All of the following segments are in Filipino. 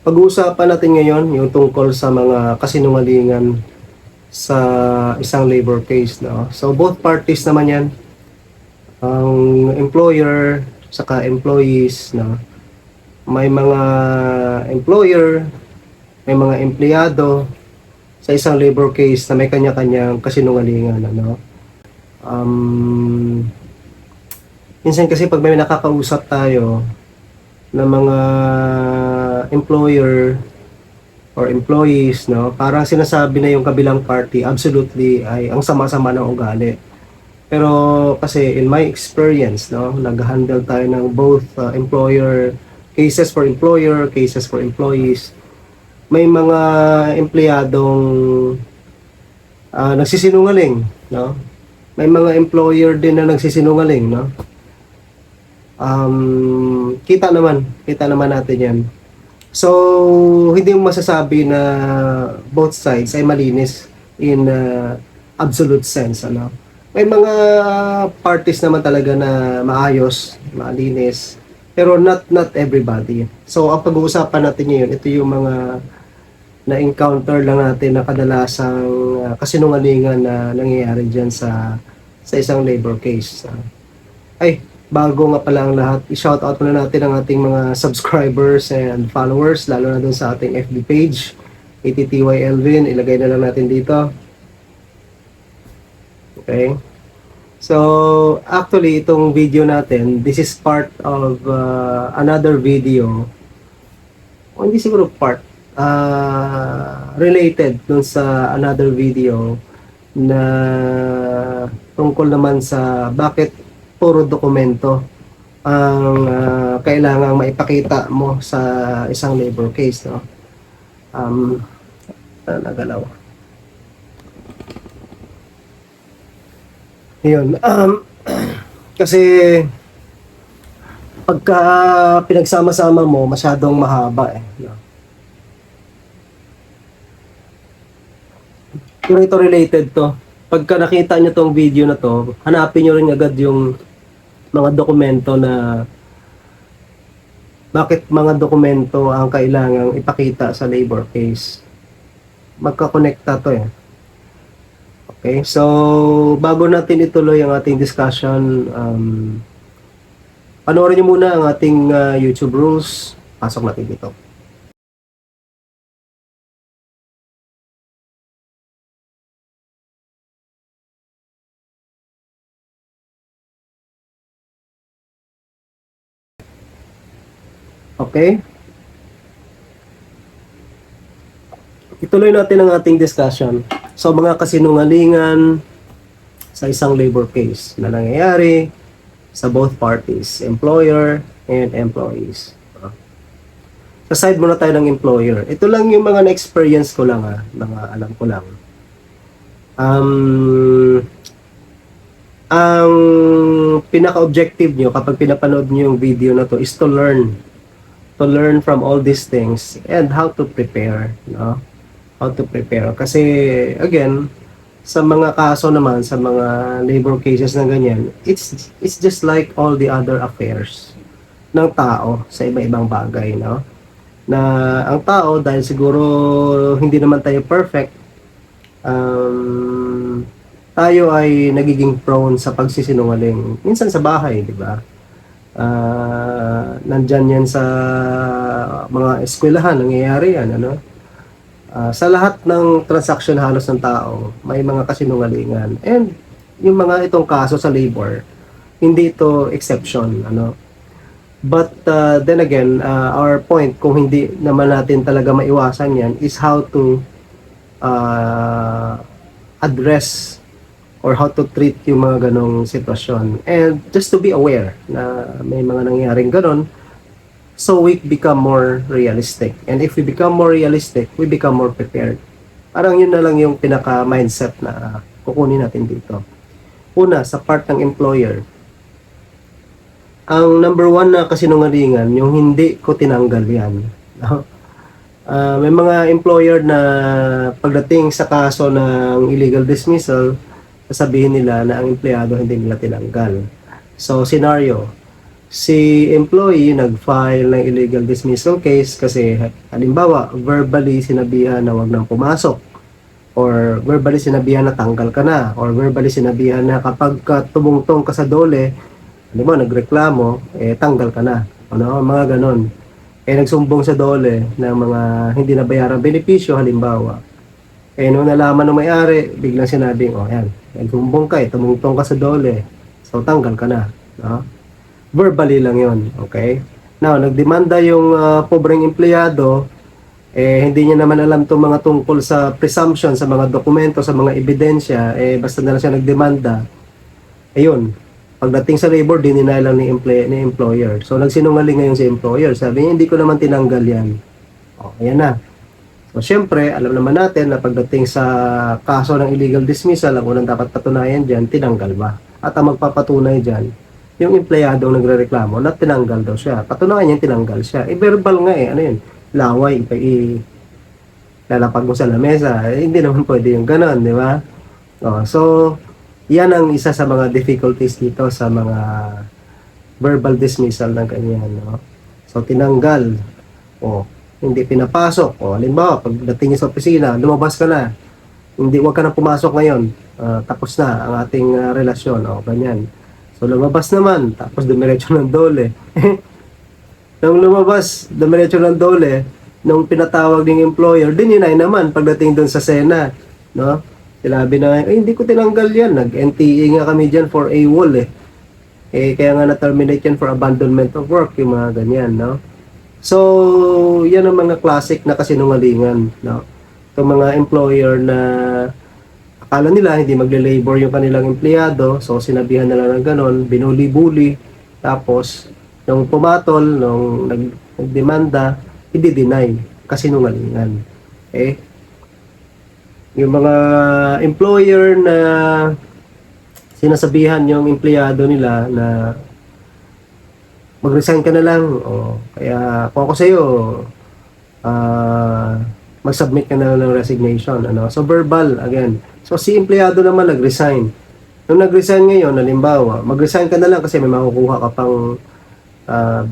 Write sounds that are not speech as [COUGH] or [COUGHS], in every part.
Pag-uusapan natin ngayon yung tungkol sa mga kasinungalingan sa isang labor case. No? So both parties naman yan, ang employer saka employees. No? May mga employer, may mga empleyado sa isang labor case na may kanya-kanyang kasinungalingan. Ano? Um, minsan kasi pag may nakakausap tayo ng mga employer or employees, no, parang sinasabi na yung kabilang party absolutely ay ang sama-sama ng ugali. Pero kasi in my experience, no, nag-handle tayo ng both uh, employer cases for employer, cases for employees. May mga empleyadong uh, nagsisinungaling, no? May mga employer din na nagsisinungaling, no? um, kita naman, kita naman natin yan. So, hindi mo masasabi na both sides ay malinis in uh, absolute sense. Ano? May mga parties naman talaga na maayos, malinis, pero not not everybody. So, ang pag-uusapan natin ngayon, ito yung mga na-encounter lang natin na kadalasang uh, kasinungalingan na nangyayari dyan sa sa isang labor case. Uh, ay, bago nga pala ang lahat, i-shoutout muna natin ang ating mga subscribers and followers, lalo na dun sa ating FB page, ATTY Elvin, ilagay na lang natin dito. Okay? So, actually, itong video natin, this is part of uh, another video, o hindi siguro part, uh, related dun sa another video na tungkol naman sa bakit puro dokumento ang uh, kailangang maipakita mo sa isang labor case no? Um nagalaw. Yun um [CLEARS THROAT] kasi pagka pinagsama-sama mo masyadong mahaba eh no? pero ito related to. Pagka nakita nyo tong video na to hanapin nyo rin agad yung mga dokumento na bakit mga dokumento ang kailangang ipakita sa labor case. Magkakonekta to eh. Okay, so bago natin ituloy ang ating discussion, um, panoorin niyo muna ang ating uh, YouTube rules. Pasok natin dito. Okay? Ituloy natin ang ating discussion. So, mga kasinungalingan sa isang labor case na nangyayari sa both parties, employer and employees. Sa side muna tayo ng employer. Ito lang yung mga na-experience ko lang ha, mga alam ko lang. Um, ang pinaka-objective nyo kapag pinapanood nyo yung video na to is to learn to learn from all these things and how to prepare, no? How to prepare. Kasi, again, sa mga kaso naman, sa mga labor cases na ganyan, it's, it's just like all the other affairs ng tao sa iba-ibang bagay, no? Na ang tao, dahil siguro hindi naman tayo perfect, um, tayo ay nagiging prone sa pagsisinungaling. Minsan sa bahay, di ba? Uh, nandyan yan sa mga eskwelahan, nangyayari yan, ano? Uh, sa lahat ng transaction halos ng tao, may mga kasinungalingan. And yung mga itong kaso sa labor, hindi ito exception, ano? But uh, then again, uh, our point, kung hindi naman natin talaga maiwasan yan, is how to uh, address or how to treat yung mga ganong sitwasyon. And just to be aware na may mga nangyaring ganon, so we become more realistic. And if we become more realistic, we become more prepared. Parang yun na lang yung pinaka-mindset na kukunin natin dito. Una, sa part ng employer, ang number one na kasinungalingan, yung hindi ko tinanggal yan. Uh, [LAUGHS] may mga employer na pagdating sa kaso ng illegal dismissal, sasabihin nila na ang empleyado hindi nila tinanggal. So, scenario, si employee nag-file ng illegal dismissal case kasi halimbawa verbally sinabihan na wag nang pumasok. Or verbally sinabihan na tanggal ka na. Or verbally sinabihan na kapag ka tumungtong ka sa dole ano mo nagreklamo eh tanggal ka na. Ano mga ganon. Eh nagsumbong sa dole ng mga hindi nabayarang benepisyo halimbawa eh nung nalaman ng may-ari biglang sinabing oh yan nagsumbong ka eh tumungtong ka sa dole. So tanggal ka na. No? verbally lang yon okay? Now nagdemanda yung ah, pobreng empleyado eh hindi niya naman alam tong mga tungkol sa presumption sa mga dokumento sa mga ebidensya eh basta na lang siya nagdemanda. Ayun pagdating sa labor dininay lang ni, emplay, ni employer. So nagsinungaling ngayon si employer. Sabi niya hindi ko naman tinanggal yan. Oh ayan na so syempre alam naman natin na pagdating sa kaso ng illegal dismissal ang unang dapat patunayan diyan tinanggal ba at ang magpapatunay diyan yung empleyado nagrereklamo na tinanggal daw siya. Patunayan niya tinanggal siya. Eh, verbal nga eh. Ano yun? Laway. Ipa, i, lalapag mo sa lamesa. Eh, hindi naman pwede yung ganon, di ba? Oh, so, yan ang isa sa mga difficulties dito sa mga verbal dismissal ng ganyan. No? So, tinanggal. O, hindi pinapasok. O, halimbawa, pagdating sa opisina, lumabas ka na. Hindi, wag ka na pumasok ngayon. Ah, tapos na ang ating ah, relasyon. O, ganyan. So lumabas naman, tapos dumiretso ng dole. [LAUGHS] nung lumabas, dumiretso ng dole, nung pinatawag ng employer, dininay naman pagdating doon sa Sena. No? Sinabi na, eh, hindi ko tinanggal yan. Nag-NTA nga kami dyan for AWOL eh. Eh, kaya nga na-terminate yan for abandonment of work, yung mga ganyan, no? So, yan ang mga classic na kasinungalingan, no? Itong mga employer na akala nila hindi magle-labor yung kanilang empleyado, so sinabihan nila ng ganon, binuli-buli, tapos nung pumatol, nung nag, nagdemanda, i-deny kasi nungalingan. Eh, yung mga employer na sinasabihan yung empleyado nila na mag-resign ka na lang o kaya kung ako sa'yo ah mag-submit ka na lang ng resignation ano so verbal again So si empleyado naman nag-resign. Nung nag-resign ngayon, halimbawa, mag-resign ka na lang kasi may makukuha ka pang uh,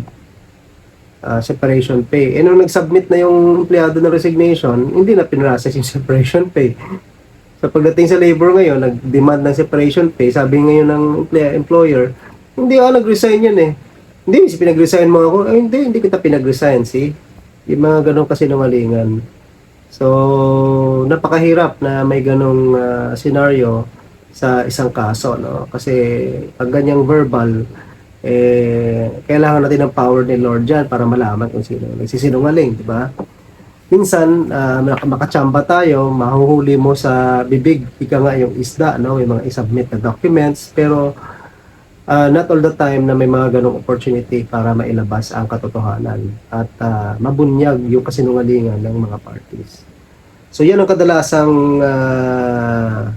uh, separation pay. Eh nung nag-submit na yung empleyado ng resignation, hindi na pinrocess yung [LAUGHS] separation pay. So pagdating sa labor ngayon, nag-demand ng separation pay, sabi ngayon ng employer, hindi ako nag-resign yun eh. Hindi, si pinag-resign mo ako. Ay, hindi, hindi kita pinag-resign, see? Yung mga ganun kasi nungalingan. So, napakahirap na may ganong uh, scenario sa isang kaso, no? Kasi pag ganyang verbal, eh, kailangan natin ng power ni Lord dyan para malaman kung sino nagsisinungaling, di ba? Minsan, uh, makachamba tayo, mahuhuli mo sa bibig, ika nga yung isda, no? May mga isubmit na documents, pero uh, not all the time na may mga ganong opportunity para mailabas ang katotohanan at uh, mabunyag yung kasinungalingan ng mga parties. So yan ang kadalasang uh,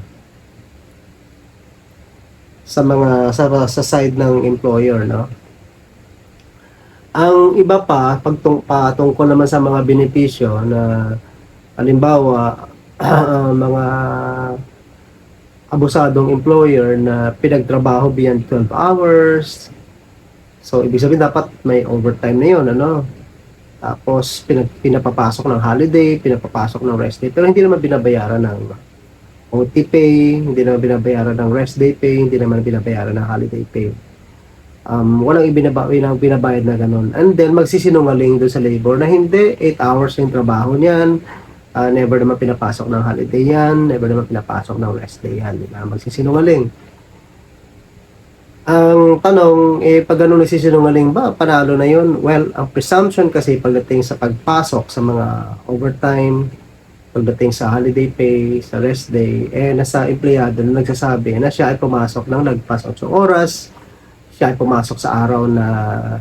sa mga sa, sa side ng employer, no? Ang iba pa, pagtung patungkol naman sa mga benepisyo na halimbawa uh, [CLEARS THROAT] mga abusadong employer na pinagtrabaho beyond 12 hours. So, ibig sabihin dapat may overtime na yun, ano? Tapos, pinag, pinapapasok ng holiday, pinapapasok ng rest day. Pero hindi naman binabayaran ng OT pay, hindi naman binabayaran ng rest day pay, hindi naman binabayaran ng holiday pay. Um, walang ibinaba, walang binabayad na ganun. And then, magsisinungaling doon sa labor na hindi, 8 hours yung trabaho niyan, uh, never naman pinapasok ng holiday yan, never naman pinapasok ng rest day yan, di ba? Magsisinungaling. Ang tanong, eh, pag ganun nagsisinungaling ba, panalo na yun? Well, ang presumption kasi pagdating sa pagpasok sa mga overtime, pagdating sa holiday pay, sa rest day, eh, nasa empleyado na nagsasabi na siya ay pumasok ng lagpas 8 oras, ay pumasok sa araw na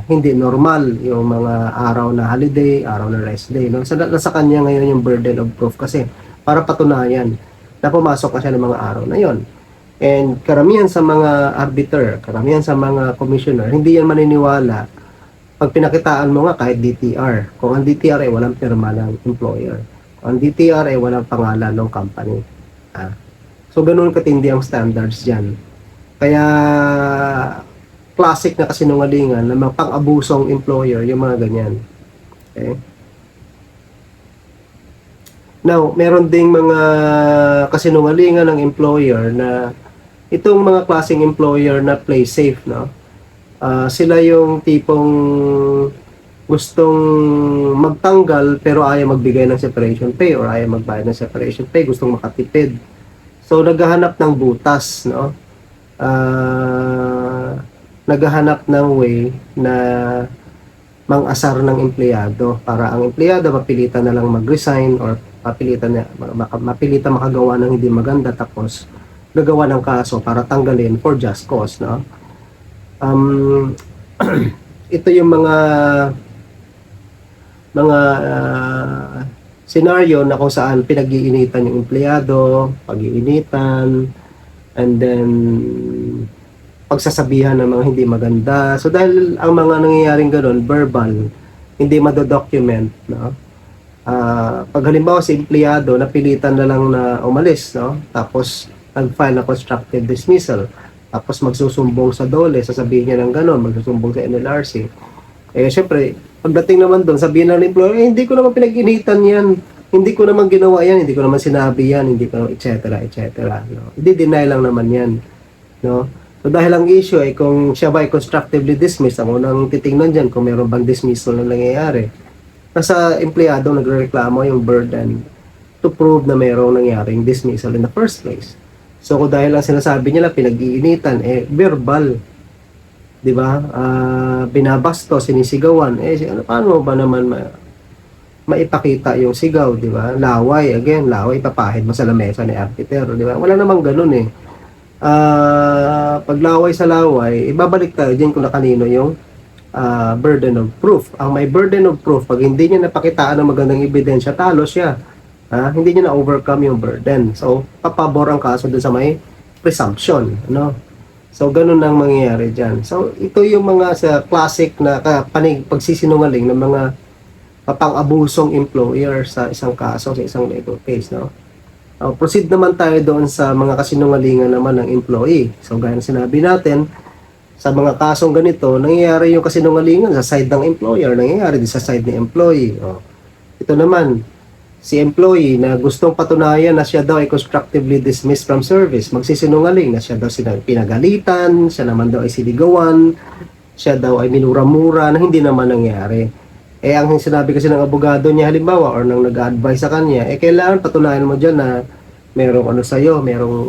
hindi normal, yung mga araw na holiday, araw na rest day. No? So, nasa kanya ngayon yung burden of proof kasi para patunayan na pumasok ka siya ng mga araw na yon. And karamihan sa mga arbiter, karamihan sa mga commissioner, hindi yan maniniwala pag pinakitaan mo nga kahit DTR. Kung ang DTR ay walang pirma ng employer. Kung ang DTR ay walang pangalan ng company. Ah. So, ganun katindi ang standards dyan. Kaya, classic na kasinungalingan na mga pang-abusong employer, yung mga ganyan. Okay? Now, meron ding mga kasinungalingan ng employer na itong mga klaseng employer na play safe, no? Ah, sila yung tipong gustong magtanggal pero ayaw magbigay ng separation pay or ayaw magbayad ng separation pay, gustong makatipid. So, naghahanap ng butas, no? Ah, naghahanap ng way na mang-asar ng empleyado para ang empleyado mapilitan na lang mag-resign or mapilitan na mapilitan makagawa ng hindi maganda tapos gagawa ng kaso para tanggalin for just cause no? Um [CLEARS THROAT] ito yung mga mga ah, scenario na kung saan pinag-iinitan yung empleyado, pag-iinitan, and then pagsasabihan ng mga hindi maganda. So dahil ang mga nangyayaring ganun, verbal, hindi madodocument, no? Ah, pag halimbawa si empleyado napilitan na lang na umalis, no? Tapos nag-file ng constructive dismissal. Tapos magsusumbong sa DOLE, sasabihin niya ng gano'n, magsusumbong sa NLRC. Eh, syempre, pagdating naman doon, sabihin ng employer, eh, hindi ko naman pinag-initan yan. Hindi ko naman ginawa yan, hindi ko naman sinabi yan, hindi ko, et cetera, et cetera. No? Hindi deny lang naman yan. No? So dahil ang issue ay kung siya ba ay constructively dismissed, ang unang titingnan dyan kung meron bang dismissal na nangyayari. Nasa empleyado nagrereklamo yung burden to prove na mayroong nangyaring dismissal in the first place. So kung dahil lang sinasabi nila pinag-iinitan, eh verbal, 'di ba? Ah, binabasto, sinisigawan. Eh ano paano ba naman ma maipakita yung sigaw, 'di ba? Laway again, laway papahid mo sa lamesa ni arbitero, 'di ba? Wala namang ganoon eh. Ah, paglaway sa laway, ibabalik tayo diyan kung na kanino yung ah, burden of proof. Ang may burden of proof, pag hindi niya napakitaan ng magandang ebidensya, talo siya. Ha? Hindi niya na-overcome yung burden. So, papabor ang kaso dun sa may presumption. Ano? So, ganun ang mangyayari dyan. So, ito yung mga sa classic na panig, pagsisinungaling ng mga papang-abusong employer sa isang kaso, sa isang legal case. No? Uh, proceed naman tayo doon sa mga kasinungalingan naman ng employee. So, gaya na sinabi natin, sa mga kasong ganito, nangyayari yung kasinungalingan sa side ng employer, nangyayari din sa side ng employee. Oh. Ito naman, si employee na gustong patunayan na siya daw ay constructively dismissed from service, magsisinungaling na siya daw pinagalitan, siya naman daw ay siligawan, siya daw ay minura-mura na hindi naman nangyari. Eh, ang sinabi kasi ng abogado niya halimbawa or nang nag-advise sa kanya, eh, kailangan patunayan mo dyan na merong ano sa'yo, merong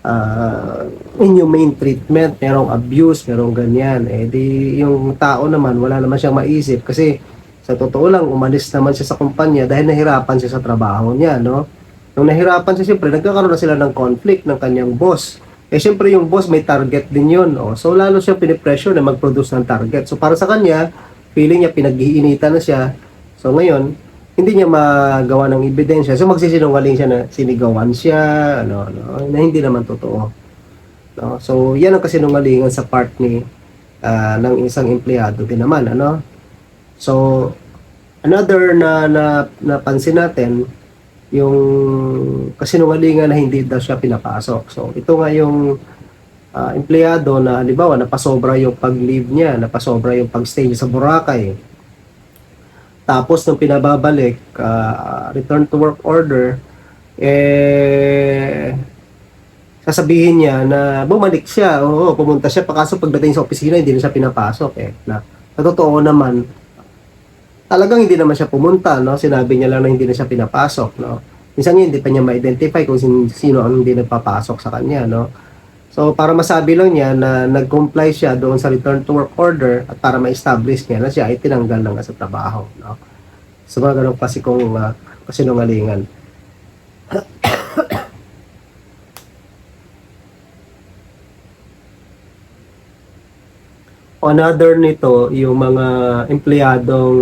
uh, inhumane treatment, merong abuse, merong ganyan. Eh, di yung tao naman, wala naman siyang maisip kasi sa totoo lang, umalis naman siya sa kumpanya dahil nahirapan siya sa trabaho niya, no? Nung nahirapan siya, siyempre, nagkakaroon na sila ng conflict ng kanyang boss. Eh, siyempre, yung boss may target din yun, oh. So, lalo siya pinipressure na mag-produce ng target. So, para sa kanya, feeling niya pinag-iinitan na siya. So, ngayon, hindi niya magawa ng ebidensya. So, magsisinungaling siya na sinigawan siya, ano, ano, na hindi naman totoo. No? So, yan ang kasinungalingan sa part ni ah, ng isang empleyado din naman, ano? So, another na, na napansin natin, yung kasinungalingan na hindi daw siya pinapasok. So, ito nga yung ah, empleyado na halimbawa napasobra yung pag-leave niya, napasobra yung pag-stay niya sa Boracay. Tapos nung pinababalik, ah, return to work order, eh sasabihin niya na bumalik siya, oo, pumunta siya, pakaso pagdating sa opisina, hindi na siya pinapasok eh. Na, sa totoo naman, talagang hindi naman siya pumunta, no? Sinabi niya lang na hindi na siya pinapasok, no? Minsan hindi pa niya ma-identify kung sin- sino ang hindi nagpapasok sa kanya, no? So, para masabi lang niya na nag-comply siya doon sa return to work order at para ma-establish niya na siya ay tinanggal na nga sa trabaho, no? So, mga ganun kasi kung uh, kasinungalingan. [COUGHS] Another nito, yung mga empleyadong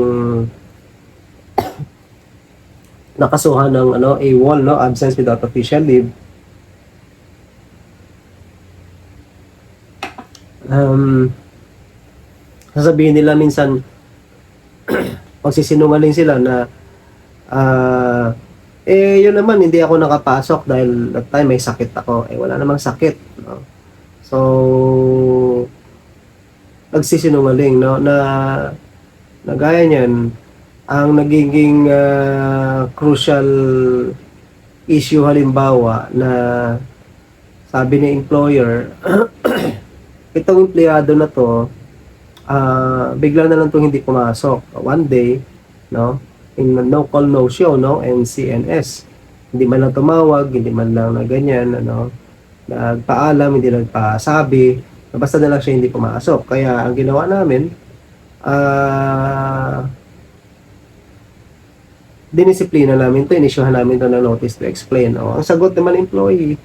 [COUGHS] nakasuhan ng ano, AWOL, no? Absence without official leave. Um, sasabihin nila minsan, [CLEARS THROAT] magsisinungaling sila na ah eh yun naman hindi ako nakapasok dahil that time may sakit ako eh wala namang sakit no? so nagsisinungaling, no? Na, na gaya niyan, ang nagiging ah, crucial issue halimbawa na sabi ni employer, [CLEARS THROAT] itong empleyado na to, ah, bigla na lang itong hindi pumasok. One day, no? In no call, no show, no? NCNS. Hindi man lang tumawag, hindi man lang na ganyan, ano? Nagpaalam, hindi nagpasabi. Basta na lang siya hindi pumasok. Kaya ang ginawa namin, ah, dinisiplina namin to, inisyuhan namin to ng notice to explain. O, ang sagot naman employee,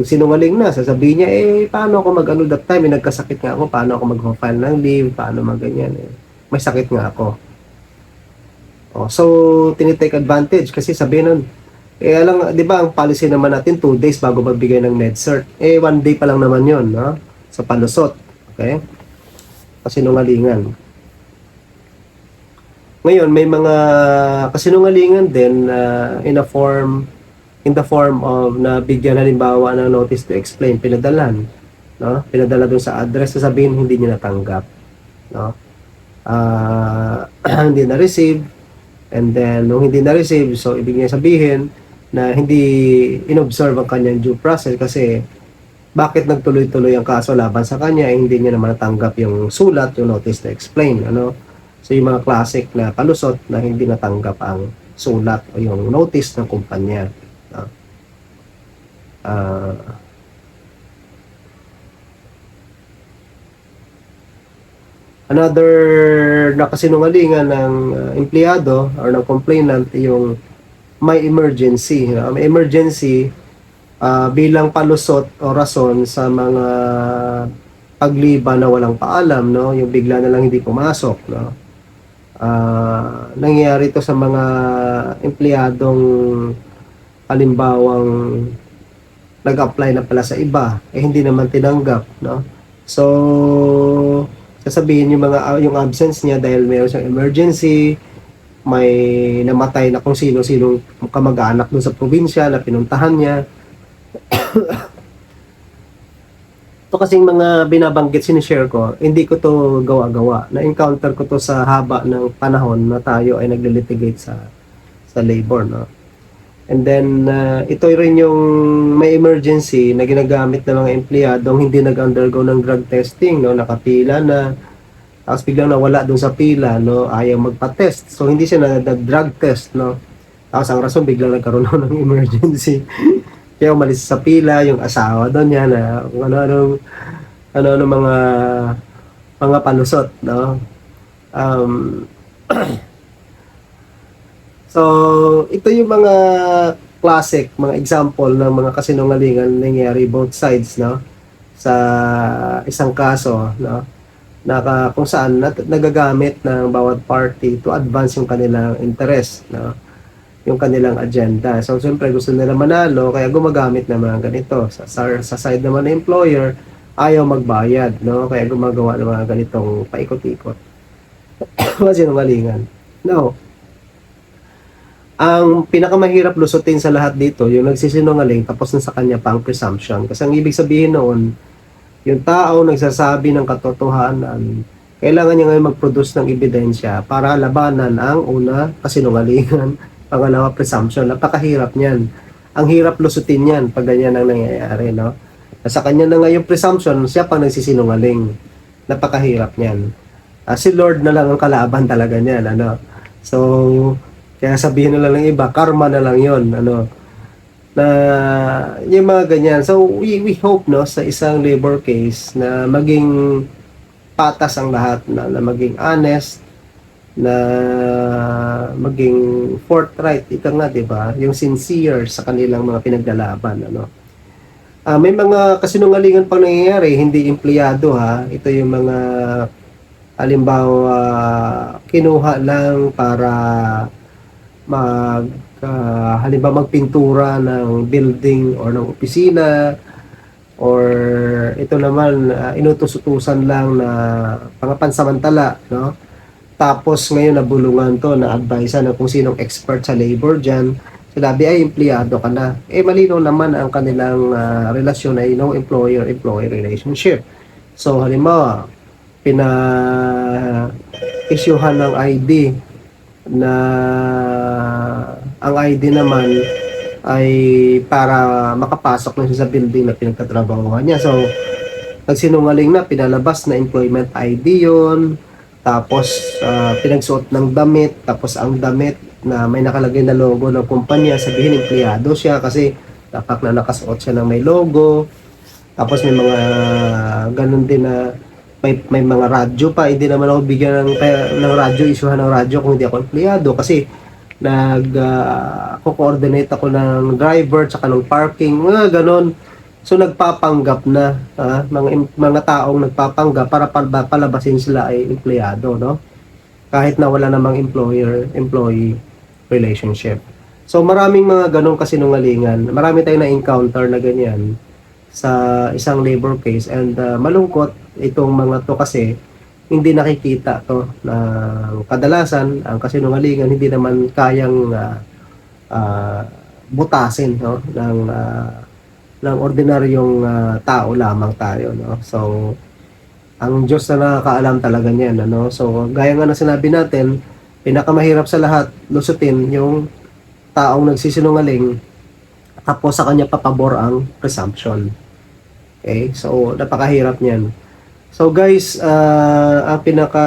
nagsinungaling na, sasabihin niya, eh, paano ako mag-ano that time, eh, nagkasakit nga ako, paano ako mag-file ng leave, paano mag-ganyan, eh. May sakit nga ako. O, so, tinitake advantage kasi sabihin nun, eh, alam, di ba, ang policy naman natin, two days bago magbigay ng med-cert. Eh, one day pa lang naman yon no? Sa palusot. Okay? Kasinungalingan. Ngayon, may mga kasinungalingan din na in a form in the form of na bigyan halimbawa ng notice to explain, pinadalan, no? Pinadala dun sa address, sasabihin hindi niya natanggap, no? Ah, [CLEARS THROAT] hindi na receive and then nung hindi na receive, so ibig niya sabihin na hindi inobserve ang kanyang due process kasi bakit nagtuloy-tuloy ang kaso laban sa kanya eh, hindi niya naman natanggap yung sulat, yung notice to explain, ano? So yung mga classic na palusot na hindi natanggap ang sulat o yung notice ng kumpanya. Ah, another na kasinungalingan ng uh, empleyado or ng complainant yung may emergency. no? May emergency ah, bilang palusot o rason sa mga pagliba na walang paalam, no? Yung bigla na lang hindi pumasok, no? Ah, nangyayari to sa mga empleyadong halimbawang nag-apply na pala sa iba, eh hindi naman tinanggap, no? So, sasabihin yung mga ah, yung absence niya dahil mayroon siyang emergency, may namatay na kung sino-sino kamag-anak dun sa probinsya na pinuntahan niya. [COUGHS] Ito kasing mga binabanggit sinishare ko, hindi ko to gawa-gawa. Na-encounter ko to sa haba ng panahon na tayo ay nagle-litigate sa sa labor, no? And then, uh, ito rin yung may emergency na ginagamit ng mga empleyadong hindi nag-undergo ng drug testing, no? Nakapila na, tapos biglang nawala dun sa pila, no? Ayaw magpa-test. So, hindi siya nag-drug test, no? Tapos ang rason, biglang nagkaroon [LAUGHS] ng emergency. Kaya umalis sa pila, yung asawa doon niya na kung ano-anong ano-ano mga mga palusot, no? Um, [CLEARS THROAT] so, ito yung mga classic, mga example ng mga kasinungalingan na nangyayari both sides, no? Sa isang kaso, no? Naka, kung saan nat- nagagamit ng bawat party to advance yung kanilang interest, no? yung kanilang agenda. So, siyempre, gusto nila manalo, kaya gumagamit ng mga ganito. Sa, sa, sa side naman ng employer, ayaw magbayad, no? Kaya gumagawa ng mga ganitong paikot-ikot. [COUGHS] Kasi nungalingan. No. Ang pinakamahirap lusutin sa lahat dito, yung nagsisinungaling, tapos na sa kanya pa ang presumption. Kasi ang ibig sabihin noon, yung tao nagsasabi ng katotohanan, kailangan niya ngayon mag-produce ng ebidensya para labanan ang una, kasinungalingan, [LAUGHS] pangalawa, presumption. Napakahirap niyan. Ang hirap lusutin yan pag ganyan ang nangyayari, no? Sa kanya na nga yung presumption, siya pang nagsisinungaling. Napakahirap niyan. Ah, si Lord na lang ang kalaban talaga niyan, ano? So, kaya sabihin na lang ng iba, karma na lang yon ano? Na yung mga ganyan. So, we, we hope, no, sa isang labor case na maging patas ang lahat, na, na maging honest, na maging forthright, ika nga, di ba? Yung sincere sa kanilang mga pinaglalaban, ano? Ah, may mga kasinungalingan pang nangyayari, hindi empleyado ha. Ito yung mga halimbawa kinuha lang para mag ah, halimbawa magpintura ng building or ng opisina or ito naman ah, inutos-utusan lang na pangapansamantala, no? Tapos ngayon nabulungan to na advice na kung sinong expert sa labor dyan. Sinabi ay empleyado ka na. Eh malino naman ang kanilang ah, relasyon ay no employer-employee relationship. So halimbawa, pina-issuehan ng ID na ang ID naman ay para makapasok na sa building na pinagtatrabahuhan niya. So, nagsinungaling na, pinalabas na employment ID yon tapos ah, pinagsuot ng damit, tapos ang damit na may nakalagay na logo ng kumpanya, sabihin empleyado siya kasi dapat na nakasuot siya ng may logo. Tapos may mga ganun din na may, may mga radyo pa, hindi naman ako bigyan ng, ng radyo, isuhan ng radyo kung hindi ako empleyado kasi nag ah, co-coordinate ako ng driver tsaka ng parking, mga ganun. So nagpapanggap na ah, mga mga taong nagpapanggap para pal- palabasin sila ay empleyado, no? Kahit na wala namang employer employee relationship. So maraming mga ganong kasinungalingan. Marami tayong na-encounter na ganyan sa isang labor case. And ah, malungkot itong mga to kasi hindi nakikita to na kadalasan ang kasinungalingan hindi naman kayang ah, ah, butasin no ng ah, ng ordinaryong ah, tao lamang tayo no. So ang Diyos na nakakaalam talaga niyan ano. So gaya nga na sinabi natin pinakamahirap sa lahat lusutin yung taong nagsisinungaling tapos sa kanya papabor ang presumption. Okay? So napakahirap niyan. So guys, ah, ang pinaka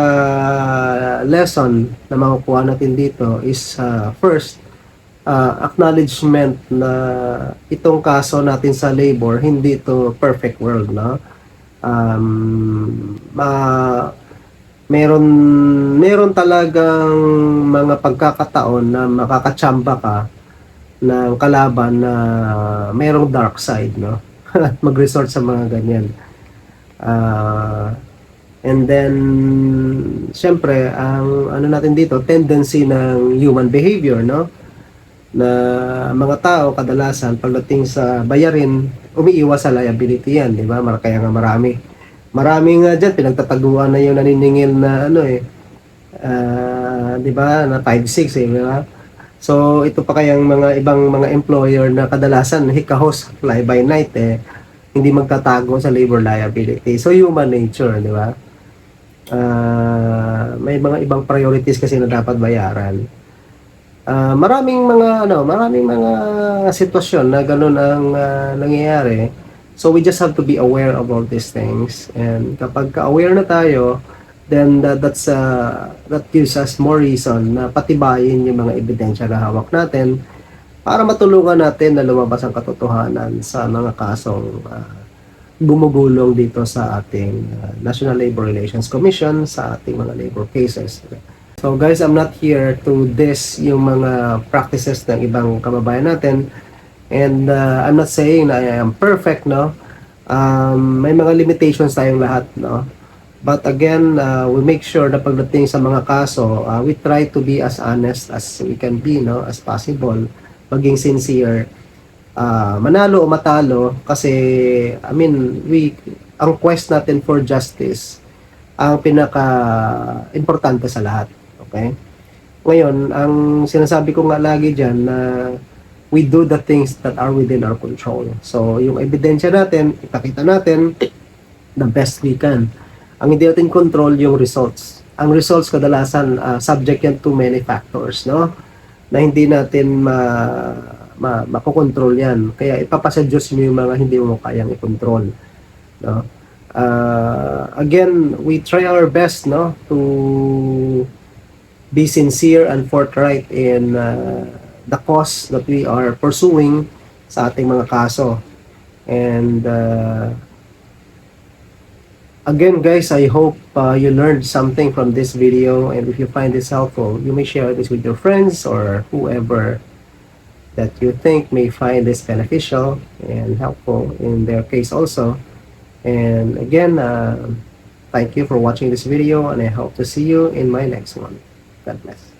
lesson na makukuha natin dito is ah, first ah, acknowledgement na itong kaso natin sa labor hindi ito perfect world, no? Um, ma meron meron talagang mga pagkakataon na makakatsamba ka ng kalaban na merong dark side, no? [LAUGHS] At mag-resort sa mga ganyan. Ah, and then, syempre, ang ano natin dito, tendency ng human behavior, no? Na mga tao, kadalasan, pagdating sa bayarin, umiiwas sa liability yan, di ba? Kaya nga marami. Marami nga dyan, pinagtataguan na yung naniningil na ano eh, ah, di ba, na 5-6 eh, di ba? So, ito pa kayang mga ibang mga employer na kadalasan, hikahos, fly by night eh, hindi magtatago sa labor liability. So, human nature, di ba? Ah, may mga ibang priorities kasi na dapat bayaran. Ah, maraming mga ano, maraming mga sitwasyon na ganun ang ah, nangyayari. So we just have to be aware of all these things. And kapag ka-aware na tayo, then that, that's uh, that gives us more reason na patibayin yung mga ebidensya na hawak natin para matulungan natin na lumabas ang katotohanan sa mga kasong ah, gumugulong dito sa ating ah, National Labor Relations Commission sa ating mga labor cases. So guys, I'm not here to diss yung mga practices ng ibang kababayan natin and uh, I'm not saying na I am perfect, no? Um, may mga limitations tayong lahat, no? But again, uh, we make sure na pagdating sa mga kaso, uh, we try to be as honest as we can be, no? As possible. Maging sincere. Ah, manalo o matalo kasi I mean we ang quest natin for justice ang pinaka importante sa lahat okay? Ngayon ang sinasabi ko nga lagi diyan na we do the things that are within our control. So yung ebidensya natin ipakita natin the best we can ang hindi natin control yung results ang results kadalasan ah, subject yan to many factors no na hindi natin ma, ma makokontrol yan. Kaya ipapasa Diyos mo yung mga hindi mo kayang i-control. No? Ah, again, we try our best no to be sincere and forthright in ah, the cause that we are pursuing sa ating mga kaso. And uh, Again guys, I hope uh, you learned something from this video and if you find this helpful, you may share this with your friends or whoever that you think may find this beneficial and helpful in their case also. And again, uh, thank you for watching this video and I hope to see you in my next one. God bless.